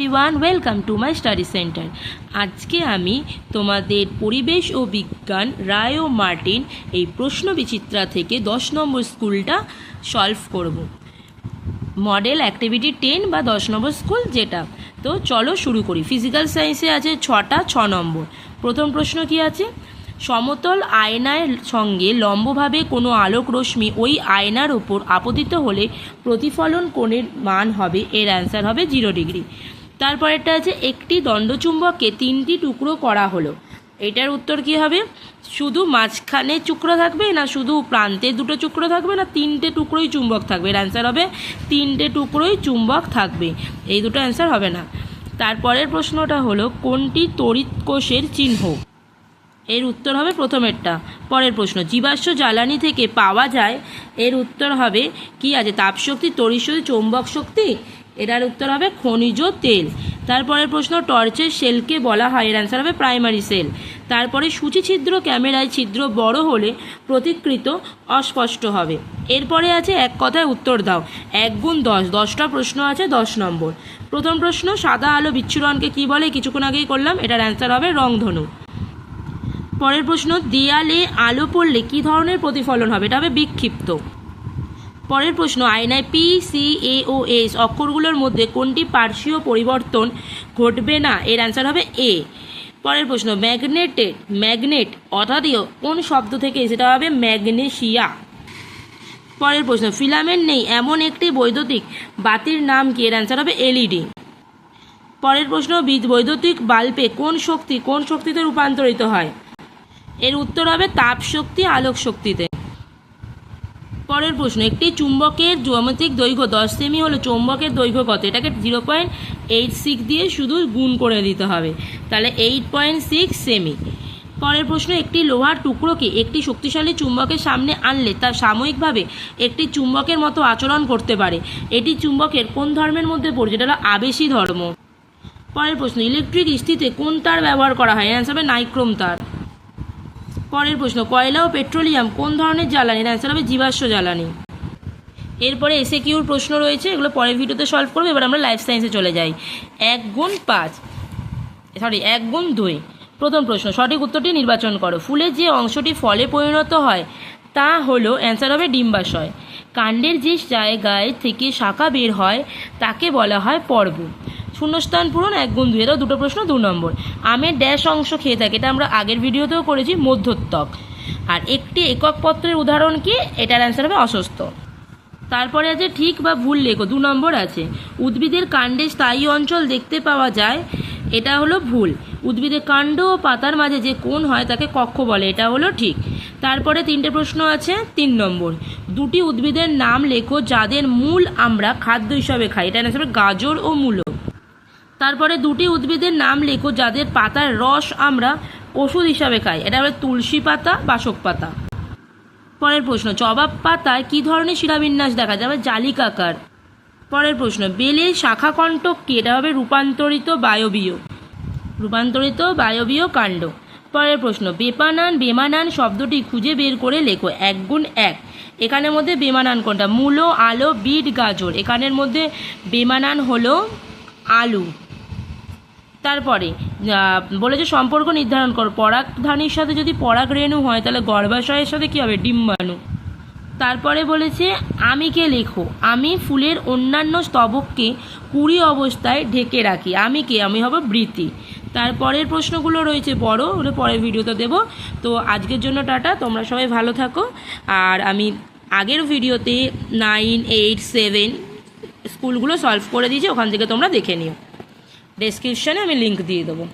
Everyone welcome to my study centre আজকে আমি তোমাদের পরিবেশ ও বিজ্ঞান রায় ও মার্টিন এই প্রশ্ন বিচিত্রা থেকে দশ নম্বর স্কুলটা সলভ করব। মডেল অ্যাক্টিভিটি টেন বা দশ নম্বর স্কুল যেটা। তো চলো শুরু করি। ফিজিক্যাল সায়েন্সে আছে ছটা, ছ নম্বর। প্রথম প্রশ্ন কি আছে? সমতল আয়নার সঙ্গে লম্বভাবে কোনো আলোক রশ্মি ওই আয়নার ওপর আপতিত হলে প্রতিফলন কোণের মান হবে, এর অ্যান্সার হবে জিরো ডিগ্রি তারপরেরটা আছে, একটি দণ্ডচুম্বককে তিনটি টুকরো করা হলো। এটার উত্তর কি হবে? শুধু মাঝখানে টুকরো থাকবে না শুধু প্রান্তে দুটো টুকরো থাকবে না, তিনটে টুকরোই চুম্বক থাকবে। এর অ্যান্সার হবে, তিনটে টুকরোই চুম্বক থাকবে। এই দুটো অ্যান্সার হবে না। তারপরের প্রশ্নটা হলো, কোনটি তড়িৎ কোষের চিহ্ন? এর উত্তর হবে প্রথমেরটা। পরের প্রশ্ন, জীবাশ্ম জ্বালানি থেকে পাওয়া যায়। এর উত্তর হবে, কি আছে? তাপশক্তি তড়িৎশক্তি চৌম্বক শক্তি? এটার উত্তর হবে খনিজ তেল। তারপরের প্রশ্ন টর্চের সেলকে বলা হয়। এর অ্যান্সার হবে প্রাইমারি সেল তারপরে সূচি ছিদ্র, ক্যামেরায় ছিদ্র বড় হলে প্রতিকৃত অস্পষ্ট হবে। এরপরে আছে এক কথায় উত্তর দাও। এক গুণ দশ। দশটা প্রশ্ন আছে, দশ নম্বর। প্রথম প্রশ্ন, সাদা আলো বিচ্ছুরণকে কি বলে? কিছুক্ষণ আগেই করলাম। এটার অ্যান্সার হবে রংধনু। পরের প্রশ্ন, দেয়ালে আলো পড়লে কী ধরনের প্রতিফলন হবে? এটা হবে বিক্ষিপ্ত। পরের প্রশ্ন, আয়নায় P, C, A O S অক্ষরগুলোর মধ্যে কোনটি পার্শ্বীয় পরিবর্তন ঘটবে না? এর অ্যান্সার হবে এ পরের প্রশ্ন, ম্যাগনেটেড, ম্যাগনেট অর্থাৎ কোন শব্দ থেকে সেটা হবে ম্যাগনেশিয়া? পরের প্রশ্ন, ফিলামেন্ট নেই, এমন একটি বৈদ্যুতিক বাতির নাম কি? এর অ্যান্সার হবে এলইডি। পরের প্রশ্ন বিদ- বৈদ্যুতিক বাল্বে কোন শক্তি, কোন শক্তিতে রূপান্তরিত হয়? এর উত্তর হবে তাপ শক্তি আলোক শক্তিতে পরের প্রশ্ন, একটি চুম্বকের জ্যামিতিক দৈর্ঘ্য দশ সেমি হলো চুম্বকের দৈর্ঘ্য কত? এটাকে জিরো পয়েন্ট এইট সিক্স দিয়ে শুধু গুণ করে দিতে হবে। তাহলে এইট পয়েন্ট সিক্স সেমি। পরের প্রশ্ন, একটি লোহার টুকরোকে একটি শক্তিশালী চুম্বকের সামনে আনলে তা সাময়িকভাবে একটি চুম্বকের মতো আচরণ করতে পারে? এটি চুম্বকের কোন ধর্মের মধ্যে পড়ছে? এটা হলো আবেশী ধর্ম। পরের প্রশ্ন ইলেকট্রিক ইস্ত্রিতে কোন তার ব্যবহার করা হয়? অ্যান্সার হবে নাইক্রোম তার। পরের প্রশ্ন, কয়লা ও পেট্রোলিয়াম কোন ধরনের জ্বালানি? অ্যান্সার হবে জীবাশ্ম জ্বালানি। এরপরে এসে কিউর প্রশ্ন রয়েছে, এগুলো পরের ভিডিওতে সলভ করব, এবার আমরা লাইফ সায়েন্সে চলে যাই। এক গুণ পাঁচ সরি এক গুণ দুই। প্রথম প্রশ্ন, সঠিক উত্তরটি নির্বাচন করো। ফুলের যে অংশটি ফলে পরিণত হয়, তা হলো অ্যান্সার হবে ডিম্বাশয়। কাণ্ডের যে জায়গায় থেকে শাখা বের হয়, তাকে বলা হয় পর্ব। শূন্যস্থান পূরণ, এক গুণ দুই এটাও দুটো প্রশ্ন, দু নম্বর। আমের ড্যাশ অংশ খেয়ে থাকে, এটা আমরা আগের ভিডিওতেও করেছি, মধ্যত্বক। আর একটি একক পত্রের উদাহরণ কি? এটার অ্যান্সার হবে অসুস্থ। তারপরে আছে ঠিক বা ভুল লেখো, দু নম্বর আছে। উদ্ভিদের কাণ্ডে স্থায়ী অঞ্চল দেখতে পাওয়া যায়, এটা হলো ভুল। উদ্ভিদের কাণ্ড ও পাতার মাঝে যে কোণ হয় তাকে কক্ষ বলে, এটা হলো ঠিক। তারপরে তিনটে প্রশ্ন আছে, তিন নম্বর। দুটি উদ্ভিদের নাম লেখো যাদের মূল আমরা খাদ্য হিসাবে খাই এটা হিসাবে গাজর ও মূলো। তারপরে দুটি উদ্ভিদের নাম লেখো যাদের পাতার রস আমরা ওষুধ হিসাবে খাই। এটা হলো তুলসী পাতা, বাসক পাতা। পরের প্রশ্ন, জবাব পাতায় কী ধরনের শিরাবিন্যাস দেখা যাবে? জালিকাকার। পরের প্রশ্ন, বেলে শাখা কণ্টক কি? এটা হবে রূপান্তরিত বায়বীয়। রূপান্তরিত বায়বীয় কাণ্ড। পরের প্রশ্ন, বেপানান, বেমানান শব্দটি খুঁজে বের করে লেখো, এক গুণ এক। এখানের মধ্যে বেমানান কোনটা? মূলো, আলো, বিট, গাজর। এখানের মধ্যে বেমানান হলো আলু। তারপরে বলেছে সম্পর্ক নির্ধারণ করো। পরাগধানীর সাথে যদি পরাগ রেণু হয়, তাহলে গর্ভাশয়ের সাথে কী হবে? ডিম্বাণু। তারপরে বলেছে আমিকে লেখো? আমি ফুলের অন্যান্য স্তবককে কুড়ি অবস্থায় ঢেকে রাখি। আমি কে? আমি হব বৃতি। তারপরের প্রশ্নগুলো রয়েছে বড় ওগুলো পরের ভিডিওতে দেবো। তো আজকের জন্য টাটা, তোমরা সবাই ভালো থাকো। আর আমি আগের ভিডিওতে নাইন এইট সেভেন স্কুলগুলো সলভ করে দিয়েছি, ওখান থেকে তোমরা দেখে নিও। ডেসক্রিপশানে আমি লিঙ্ক দিয়ে দেবো।